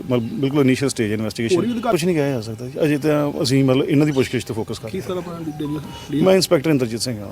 ਮਤਲਬ ਬਿਲਕੁਲ initial stage investigation ਕੁਝ ਨਹੀਂ ਕਿਹਾ ਜਾ ਸਕਦਾ ਜੀ। ਅਜੇ ਤਾਂ ਅਸੀਂ ਮਤਲਬ ਇਹਨਾਂ ਦੀ ਪੁੱਛਗਿੱਛ ਤੇ ਫੋਕਸ ਕਰ ਰਹੇ ਕੀ ਸਾਰਾ ਹਾਂ? ਮੈਂ ਇੰਸਪੈਕਟਰ ਇੰਦਰਜੀਤ ਸਿੰਘ ਹਾਂ।